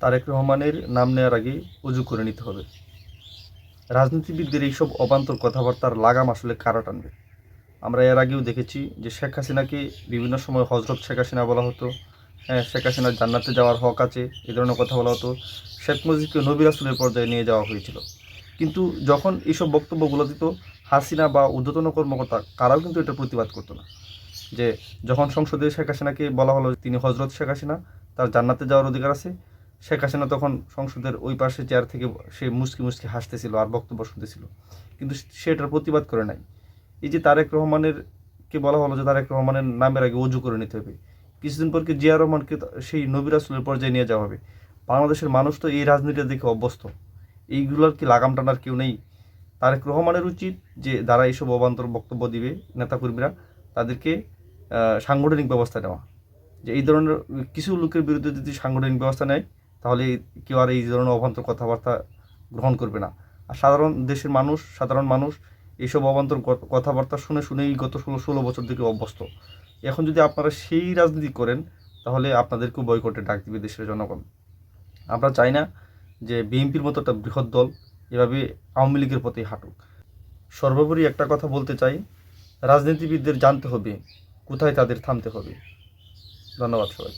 তারেক রহমানের নাম নেওয়ার আগে উজু করে নিতে হবে। রাজনীতিবিদদের এইসব অবান্তর কথাবার্তার লাগাম আসলে কারা টানবে? আমরা এর আগেও দেখেছি যে শেখ হাসিনাকে বিভিন্ন সময় হজরত শেখ হাসিনা বলা হতো। হ্যাঁ শেখ হাসিনার জান্নাতে যাওয়ার হক আছে এই ধরনের কথা বলা হতো। শেখ মুজিবকে নবী রাসুলের পর্যায়ে নিয়ে যাওয়া হয়েছিল। কিন্তু যখন এইসব বক্তব্যগুলো দিত, হাসিনা বা ঊর্ধ্বতন কর্মকর্তা, কারাও কিন্তু এটা প্রতিবাদ করতো না। যে যখন সংসদে শেখ হাসিনাকে বলা হলো তিনি হজরত শেখ হাসিনা, তার জান্নাতে যাওয়ার অধিকার আছে শেখ হাসিনা তখন সংসদের ওই পাশে চেয়ার থেকে সে মুসকি মুসকি হাসতেছিল আর বক্তব্য শুনতেছিল। কিন্তু সে এটার প্রতিবাদ করে নাই। এই যে তারেক রহমানের, কে বলা হলো যে তারেক রহমানের নামের আগে অজু করে নিতে হবে। কিছুদিন পর কি জিয়া রহমানকে সেই নবির আসলের পর্যায়ে নিয়ে যাওয়া হবে। বাংলাদেশের মানুষ তো এই রাজনীতিটা দেখে অভ্যস্ত। এইগুলোর কি লাগাম টানার কেউ নেই। তারেক রহমানের উচিত যে যারা এইসব অবান্তর বক্তব্য দিবে নেতাকর্মীরা, তাদেরকে সাংগঠনিক ব্যবস্থা নেওয়া। যে এই ধরনের কিছু লোকের বিরুদ্ধে যদি সাংগঠনিক ব্যবস্থা নেয় তাহলে কেউ আর এই ধরনের অবান্তর কথাবার্তা গ্রহণ করবে না। আর সাধারণ দেশের মানুষ, সাধারণ মানুষ এইসব অবান্তর কথাবার্তা শুনে শুনেই গত ষোলো ষোলো বছর থেকে অভ্যস্ত। এখন যদি আপনারা সেই রাজনীতি করেন, তাহলে আপনাদেরকেও বয়কটে ডাক দিবে দেশের জনগণ। আমরা চাই না যে বিএনপির মতো একটা বৃহৎ দল এভাবে আওয়ামী লীগের প্রতি হাঁটুক। সর্বোপরি একটা কথা বলতে চাই, রাজনীতিবিদদের জানতে হবে, কোথায় তাদের থামতে হবে। ধন্যবাদ সবাই